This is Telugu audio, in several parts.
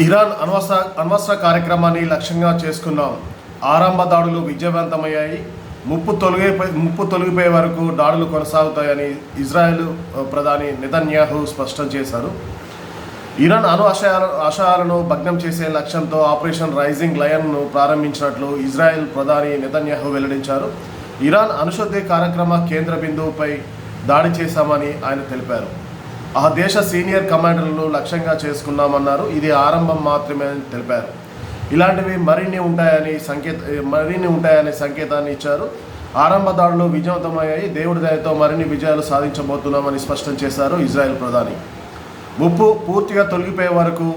ఇరాన్ అణ్వస్త్ర అణ్వస్త్ర కార్యక్రమాన్ని లక్ష్యంగా చేసుకున్నాం. ఆరంభ దాడులు విజయవంతమయ్యాయి. ముప్పు తొలగే ముప్పు తొలగిపోయే వరకు దాడులు కొనసాగుతాయని ఇజ్రాయెల్ ప్రధాని నితన్యాహు స్పష్టం చేశారు. ఇరాన్ అణు ఆశయాల ఆశయాలను భగ్నం చేసే లక్ష్యంతో ఆపరేషన్ రైజింగ్ లయన్ను ప్రారంభించినట్లు ఇజ్రాయెల్ ప్రధాని నితన్యాహు వెల్లడించారు. ఇరాన్ అణుశుద్ధి కార్యక్రమ కేంద్ర బిందువుపై దాడి చేశామని ఆయన తెలిపారు. ఆ దేశ సీనియర్ కమాండర్లను లక్ష్యంగా చేసుకున్నామన్నారు ఇది ఆరంభం మాత్రమే అని తెలిపారు. ఇలాంటివి మరిన్ని ఉంటాయని సంకేత మరిన్ని ఉంటాయనే సంకేతాన్ని ఇచ్చారు. ఆరంభ దాడులు విజయవంతమయ్యాయి. దేవుడి దయతో మరిన్ని విజయాలు సాధించబోతున్నామని స్పష్టం చేశారు ఇజ్రాయెల్ ప్రధాని. ఉప్పు పూర్తిగా తొలగిపోయే వరకు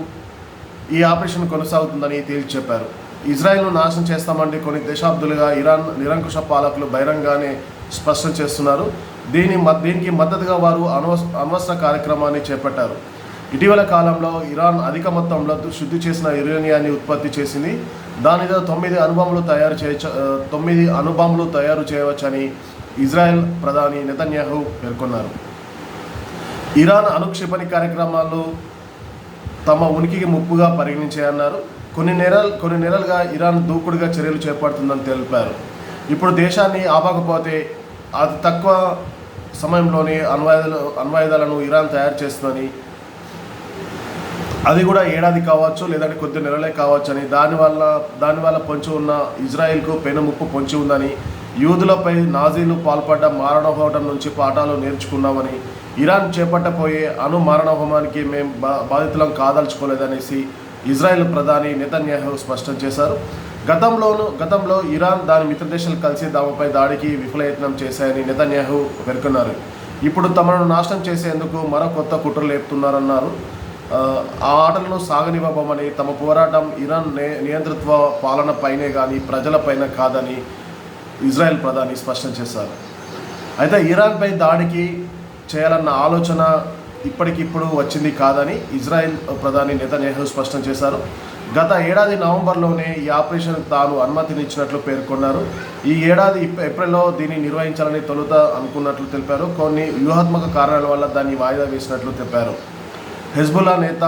ఈ ఆపరేషన్ కొనసాగుతుందని తేల్చి చెప్పారు. ఇజ్రాయెల్ను నాశనం చేస్తామంటే కొన్ని దశాబ్దులుగా ఇరాన్ నిరంకుశ పాలకులు బహిరంగానే స్పష్టం చేస్తున్నారు. దీని మ- దీనికి మద్దతుగా వారు అనవస అనవసర కార్యక్రమాన్ని చేపట్టారు. ఇటీవల కాలంలో ఇరాన్ అధిక మొత్తంలో శుద్ధి చేసిన యురేనియాన్ని ఉత్పత్తి చేసింది. దానితో తొమ్మిది అణుబాంబులు తయారు చేయొచ్చు తొమ్మిది అణుబాంబులు తయారు చేయవచ్చని ఇజ్రాయెల్ ప్రధాని నెతన్యాహు పేర్కొన్నారు. ఇరాన్ అనుక్షిపణి కార్యక్రమాలు తమ ఉనికికి ముప్పుగా పరిగణించాయన్నారు. కొన్ని నెలలు కొన్ని నెలలుగా ఇరాన్ దూకుడుగా చర్యలు చేపడుతుందని తెలిపారు. ఇప్పుడు దేశాన్ని ఆపకపోతే అతి తక్కువ సమయంలోనే అణ్వాయుధాలు అణ్వాయుధాలను ఇరాన్ తయారు చేస్తుందని. అది కూడా ఏడాది కావచ్చు లేదంటే కొద్ది నెలలే కావచ్చు అని. దానివల్ల దానివల్ల పొంచి ఉన్న ఇజ్రాయెల్కు పెనుముప్పు పొంచి ఉందని. యూదులపై నాజీలు పాల్పడ్డ మారణహోటం నుంచి పాఠాలు నేర్చుకున్నామని. ఇరాన్ చేపట్టబోయే అణు మారణహోమానికి మేము బా బాధితులం కాదలుచుకోలేదనేసి ఇజ్రాయెల్ ప్రధాని నెతన్యాహు స్పష్టం చేశారు. గతంలోను గతంలో ఇరాన్ దాని మిత్రదేశాలు కలిసి దామపై దాడికి విఫలయత్నం చేశాయని నెతన్యాహు పేర్కొన్నారు. ఇప్పుడు తమను నాశనం చేసేందుకు మరో కొత్త కుట్రలు లేపుతున్నారన్నారు. ఆ, ఆటలను సాగనివ్వబోమని తమ పోరాటం ఇరాన్ నే నియంతృత్వ పాలనపైనే కానీ ప్రజలపైన కాదని ఇజ్రాయెల్ ప్రధాని స్పష్టం చేశారు. అయితే ఇరాన్పై దాడికి చేయాలన్న ఆలోచన ఇప్పటికిప్పుడు వచ్చింది కాదని ఇజ్రాయెల్ ప్రధాని నెతన్యాహు స్పష్టం చేశారు. గత ఏడాది నవంబర్లోనే ఈ ఆపరేషన్ తాను అనుమతినిచ్చినట్లు పేర్కొన్నారు. ఈ ఏడాది ఏప్రిల్లో దీన్ని నిర్వహించాలని తొలుత అనుకున్నట్లు తెలిపారు. కొన్ని వ్యూహాత్మక కారణాల వల్ల దాన్ని వాయిదా వేసినట్లు తెలిపారు. హెజ్బుల్లా నేత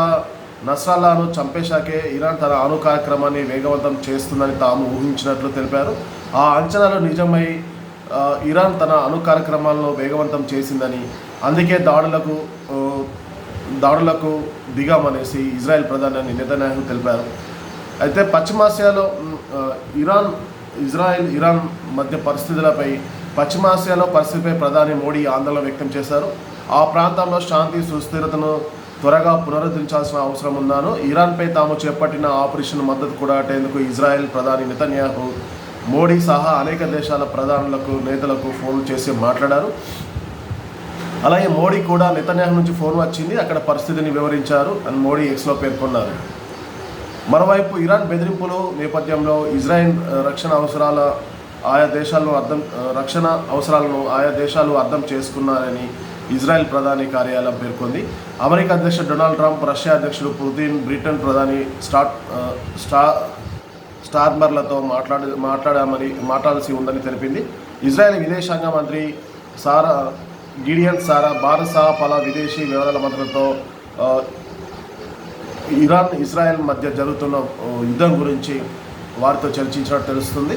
నస్రాల్లాను చంపేశాకే ఇరాన్ తన అణు కార్యక్రమాన్ని వేగవంతం చేస్తుందని తాము ఊహించినట్లు తెలిపారు. ఆ అంచనాలు నిజమై ఇరాన్ తన అణు కార్యక్రమాలను వేగవంతం చేసిందని అందుకే దాడులకు దాడులకు దిగామనేసి ఇజ్రాయెల్ ప్రధాని నెతన్యాహు తెలిపారు. అయితే పశ్చిమాసియాలో ఇరాన్ ఇజ్రాయెల్ ఇరాన్ మధ్య పరిస్థితులపై పశ్చిమాసియాలో పరిస్థితిపై ప్రధాని మోడీ ఆందోళన వ్యక్తం చేశారు. ఆ ప్రాంతంలో శాంతి సుస్థిరతను త్వరగా పునరుద్ధరించాల్సిన అవసరం ఉందాను ఇరాన్పై తాము చేపట్టిన ఆపరేషన్ మద్దతు కూడా అటేందుకు ఇజ్రాయెల్ ప్రధాని నెతన్యాహు మోడీ సహా అనేక దేశాల ప్రధానులకు నేతలకు ఫోన్ చేసి మాట్లాడారు. అలాగే మోడీ కూడా నెతన్యాహు నుంచి ఫోన్ వచ్చింది. అక్కడ పరిస్థితిని వివరించారు. అని మోడీ ఎక్స్లో పేర్కొన్నారు. మరోవైపు ఇరాన్ బెదిరింపులు నేపథ్యంలో ఇజ్రాయెల్ రక్షణ అవసరాల ఆయా దేశాలను అర్థం రక్షణ అవసరాలను ఆయా దేశాలు అర్థం చేసుకున్నారని ఇజ్రాయెల్ ప్రధాని కార్యాలయం పేర్కొంది. అమెరికా అధ్యక్షుడు డొనాల్డ్ ట్రంప్ రష్యా అధ్యక్షుడు పుతిన్ బ్రిటన్ ప్రధాని స్టార్ట్ స్టా స్టార్మర్లతో మాట్లాడ మాట్లాడామని మాట్లాడాల్సి ఉందని తెలిపింది. ఇజ్రాయెల్ విదేశాంగ మంత్రి సారా గిడియన్ సారా భారత్ సహా పలా విదేశీ వివరాల మద్దతుతో ఇరాన్ ఇజ్రాయెల్ మధ్య జరుగుతున్న యుద్ధం గురించి వారితో చర్చించినట్టు తెలుస్తుంది.